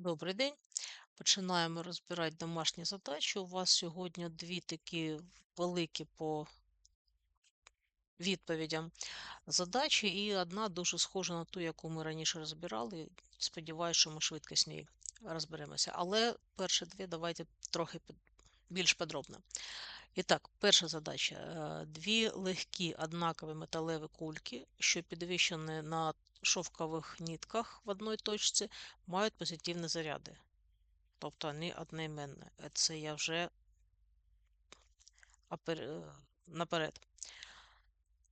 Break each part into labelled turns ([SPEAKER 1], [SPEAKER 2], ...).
[SPEAKER 1] Добрий день. Починаємо розбирати домашні задачі. У вас сьогодні дві такі великі по відповідям задачі, і одна дуже схожа на ту, яку ми раніше розбирали. Сподіваюся, що ми швидко з нею розберемося. Але перші дві давайте трохи більш подробно. І так, перша задача. Е, Дві легкі однакові металеві кульки, що підвищені на шовкових нітках в одній точці, мають позитивні заряди. Тобто вони одноіменні. Це я вже е, наперед.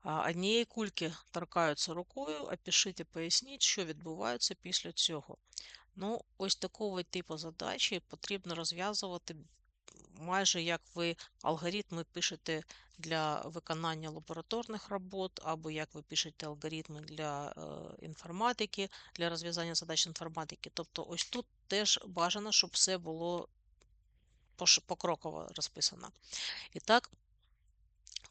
[SPEAKER 1] Однієї кульки торкаються рукою, опишіть і поясніть, що відбувається після цього. Ну, ось такого типу задачі потрібно розв'язувати майже як ви алгоритми пишете для виконання лабораторних робот, або як ви пишете алгоритми для е, інформатики, для розв'язання задач інформатики. Тобто, ось тут теж бажано, щоб все було покроково розписано. І так,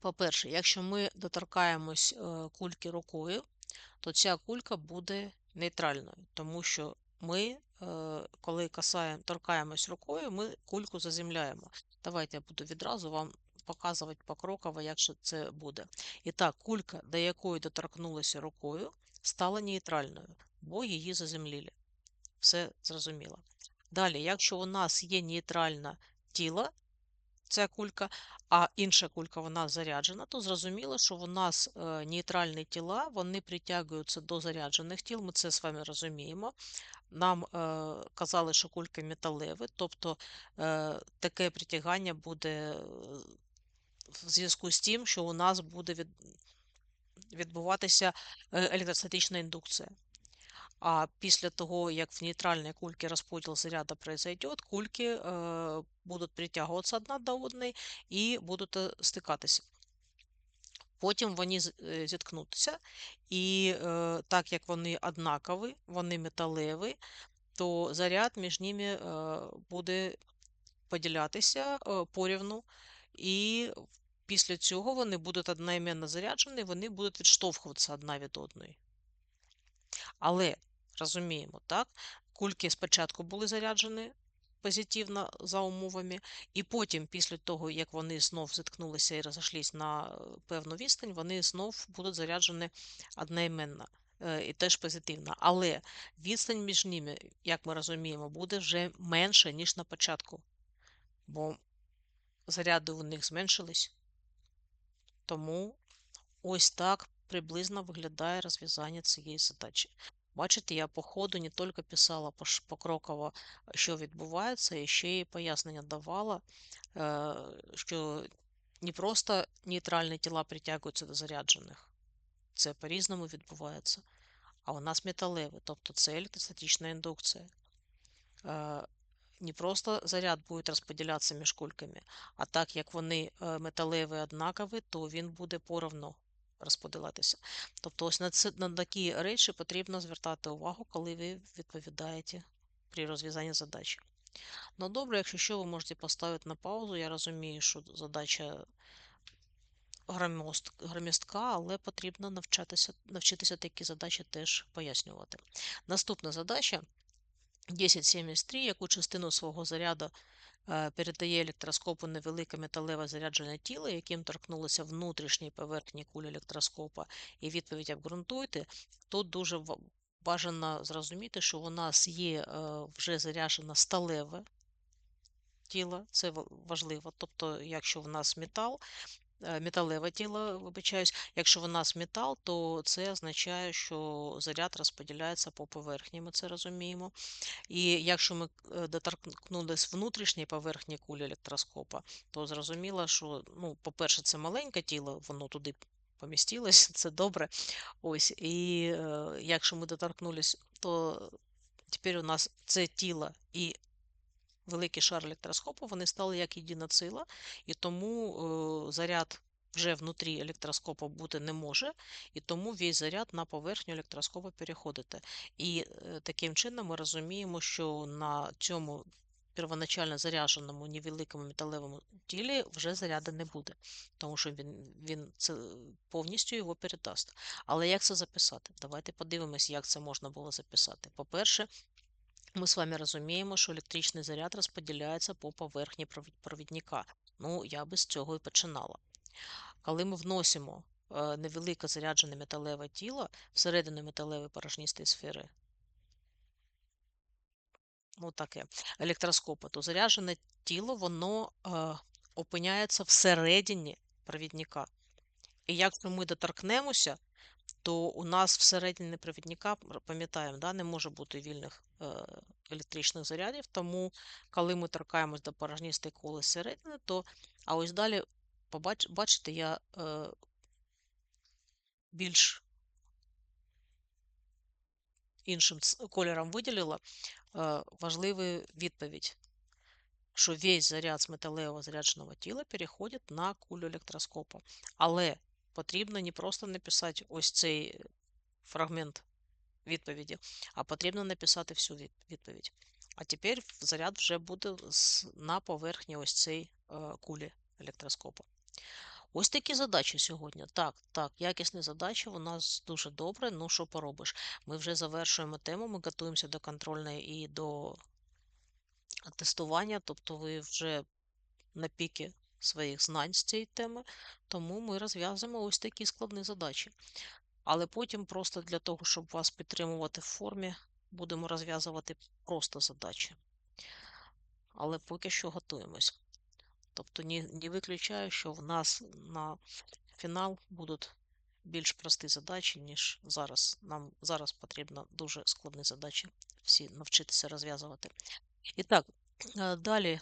[SPEAKER 1] по-перше, якщо ми доторкаємось е, кульки рукою, то ця кулька буде нейтральною, тому що ми, коли касаємо, торкаємось рукою, ми кульку заземляємо. Давайте я буду відразу вам показувати покроково, як це буде. І так, кулька, до якої доторкнулися рукою, стала нейтральною, бо її заземліли. Все зрозуміло. Далі, якщо у нас є нейтральне тіло, ця кулька, а інша кулька вона заряджена, то зрозуміло, що у нас е, нейтральні тіла вони притягуються до заряджених тіл. Ми це з вами розуміємо. Нам е, казали, що кульки металеві, тобто е, таке притягання буде в зв'язку з тим, що у нас буде від, відбуватися електростатична індукція. А після того, як в нейтральной кульке расподел заряда произойдет, кульки э, будуть притягуватися одна до одної і будуть е, стикатися. Потім вони е, зіткнуться, і е, так як вони однакові, вони металеві, то заряд між ними е, буде поділятися е, порівну, і після цього вони будуть одноіменно заряджені, вони будуть відштовхуватися одна від одної. Але розуміємо, так? Кульки спочатку були заряджені позитивно за умовами, і потім, після того, як вони знов зіткнулися і розійшлись на е, певну відстань, вони знов будуть заряджені одноіменно. е, І теж позитивно. Але відстань між ними, як ми розуміємо, буде вже менше, ніж на початку, бо заряди у них зменшились. Тому ось так приблизно виглядає розв'язання цієї задачі. Бачите, я по ходу не тільки писала покроково, що відбувається, і ще й пояснення давала, що не просто нейтральні тіла притягуються до заряджених, це по-різному відбувається. А у нас металеві, тобто це електростатична індукція. Е, Не просто заряд буде розподілятися між кульками, а так як вони е, металеві однакові, то він буде поровну розподілятися. Тобто, ось на це на такі речі потрібно звертати увагу, коли ви відповідаєте при розв'язанні задачі. Ну добре, якщо що, ви можете поставити на паузу. Я розумію, що задача громістка, але потрібно навчатися, навчитися такі задачі теж пояснювати. Наступна задача 1073, яку частину свого заряду е, передає електроскопу невелике металеве заряджене тіло, яким торкнулося внутрішньої поверхні кулі електроскопа, і відповідь обґрунтуйте, тут дуже бажано зрозуміти, що у нас є е, вже заряджене сталеве тіло, це важливо. Тобто, якщо в нас метал, е, металеве тіло, вибачаюсь, якщо в нас метал, то це означає, що заряд розподіляється по поверхні, ми це розуміємо. І якщо ми е, доторкнулись внутрішньої поверхні кулі електроскопа, то зрозуміло, що, ну, по-перше, це маленьке тіло, воно туди помістилось, це добре. Ось, і е, якщо ми доторкнулись, то тепер у нас це тіло і великий шар електроскопу, вони стали як єдина сила, і тому е, заряд вже внутрі електроскопа бути не може, і тому весь заряд на поверхню електроскопа переходить. І е, таким чином ми розуміємо, що на цьому первоначально зарядженому невеликому металевому тілі вже заряду не буде, тому що він, він це повністю його передасть. Але як це записати? Давайте подивимось, як це можна було записати. По-перше, Ми з вами розуміємо, що електричний заряд розподіляється по поверхні провідника. Ну, я би з цього і починала. Коли ми вносимо е, невелике заряджене металеве тіло всередину металевої порожнистої сфери, ну таке, електроскопа, то заряджене тіло, воно е, опиняється всередині провідника. І якщо ми доторкнемося, то у нас всередині провідника, пам'ятаємо, да, не може бути вільних е, електричних зарядів, тому коли ми торкаємось до порожнистої коли зсередини, то а ось далі побач, бачите, я е, більш іншим кольором виділила е, важливу відповідь, що весь заряд з металевого зарядженого тіла переходить на кулю електроскопа. Але потрібно не просто написати ось цей фрагмент відповіді, а потрібно написати всю відповідь. А тепер заряд вже буде на поверхні ось цієї е, кулі електроскопа. Ось такі задачі сьогодні. Так, так, якісні задачі у нас дуже добре. Ну, що поробиш? Ми вже завершуємо тему, ми готуємося до контрольної і до тестування, тобто ви вже на піки своїх знань з цієї теми, тому ми розв'язуємо ось такі складні задачі. Але потім просто для того, щоб вас підтримувати в формі, будемо розв'язувати просто задачі. Але поки що готуємось. Тобто не, не виключаю, що в нас на фінал будуть більш прості задачі, ніж зараз. Нам зараз потрібно дуже складні задачі всі навчитися розв'язувати. І так, е, далі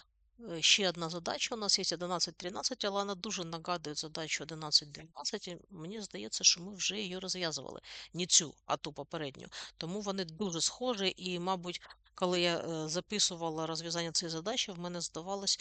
[SPEAKER 1] ще одна задача. У нас є 11.13, але вона дуже нагадує задачу 11.12. і Мені здається, що ми вже її розв'язували. Не цю, а ту попередню. Тому вони дуже схожі, і, мабуть, коли я е, записувала розв'язання цієї задачі, в мене здавалось,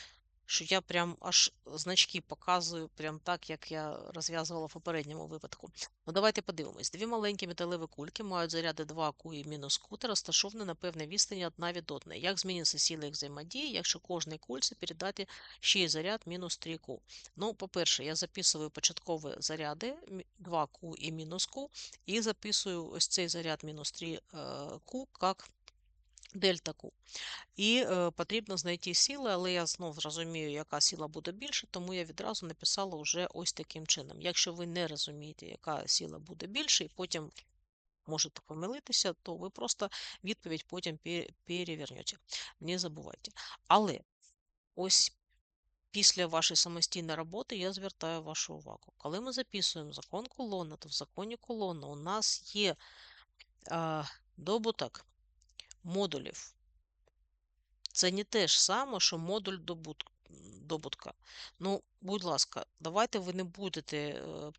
[SPEAKER 1] що я прям аж значки показую, прям так, як я розв'язувала в попередньому випадку. Ну, давайте подивимось. Дві маленькі металеві кульки мають заряди 2 Q і мінус Q та розташовані на певній відстані одна від одної. Як зміниться сила їх взаємодії, якщо кожній кульці передати ще й заряд мінус 3 Q? Ну, по-перше, я записую початкові заряди 2 Q і мінус Q, і записую ось цей заряд мінус 3 Q як дельта Q. І е, потрібно знайти сили, але я знов розумію, яка сила буде більше, тому я відразу написала вже ось таким чином. Якщо ви не розумієте, яка сила буде більше, і потім можете помилитися, то ви просто відповідь потім перевернете. Не забувайте. Але ось після вашої самостійної роботи я звертаю вашу увагу. Коли ми записуємо закон колони, то в законі колони у нас є а, добуток модулів. Це не те ж саме, що модуль добутка. Ну, будь ласка, давайте ви не будете е,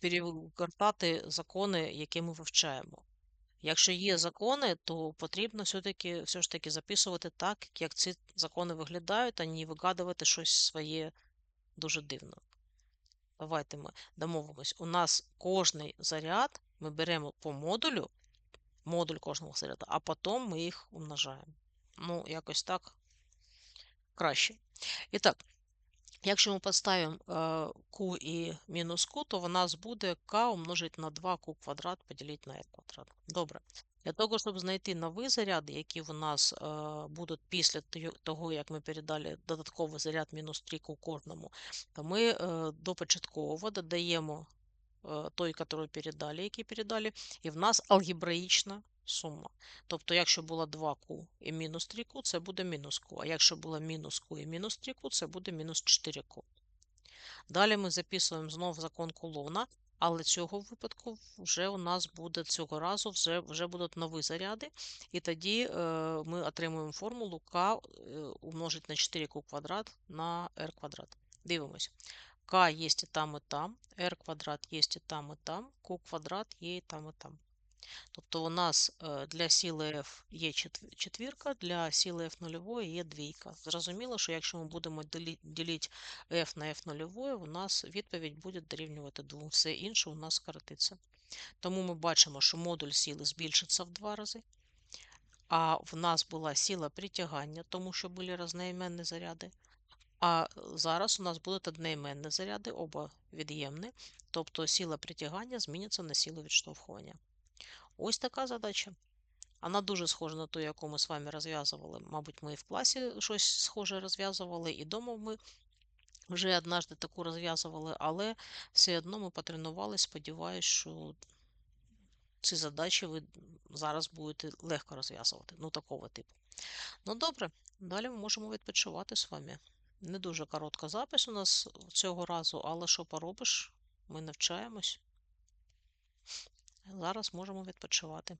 [SPEAKER 1] перегортати закони, які ми вивчаємо. Якщо є закони, то потрібно все-таки, все ж таки записувати так, як ці закони виглядають, а не вигадувати щось своє дуже дивно. Давайте ми домовимось. У нас кожний заряд ми беремо по модулю, модуль кожного заряду, а потім ми їх умножаємо. Ну, якось так краще. І так, якщо ми поставимо е, q і мінус q, то в нас буде k умножити на 2q квадрат поділити на r квадрат. Добре. Для того, щоб знайти нові заряди, які в нас е, будуть після того, як ми передали додатковий заряд мінус 3q кожному, то ми е, до початкового додаємо той, який передали, який передали, і в нас алгебраїчна сума. Тобто, якщо було 2q і мінус 3q, це буде мінус q. А якщо було мінус q і мінус 3q, це буде мінус 4q. Далі ми записуємо знову закон Кулона, але цього випадку вже у нас буде цього разу вже, вже будуть нові заряди, і тоді е, ми отримуємо формулу k е, умножить на 4q квадрат на r квадрат. Дивимось. K є і там, і там, r квадрат є і там, і там, q квадрат є і там, і там. Тобто у нас е, для сили F є четвірка, для сили F нульової є двійка. Зрозуміло, що якщо ми будемо ділити F на F нульової, у нас відповідь буде дорівнювати 2. Все інше у нас скоротиться. Тому ми бачимо, що модуль сили збільшиться в два рази. А в нас була сила притягання, тому що були різноіменні заряди. А зараз у нас будуть одноіменні заряди, оба від'ємні. Тобто сила притягання зміниться на силу відштовхування. Ось така задача. Вона дуже схожа на ту, яку ми з вами розв'язували. Мабуть, ми і в класі щось схоже розв'язували, і дома ми вже однажды таку розв'язували, але все одно ми потренувалися. Сподіваюсь, що ці задачі ви зараз будете легко розв'язувати. Ну, такого типу. Ну, добре, далі ми можемо відпочивати з вами. Не дуже коротка запись у нас цього разу, але що поробиш? Ми навчаємось. Зараз можемо відпочивати.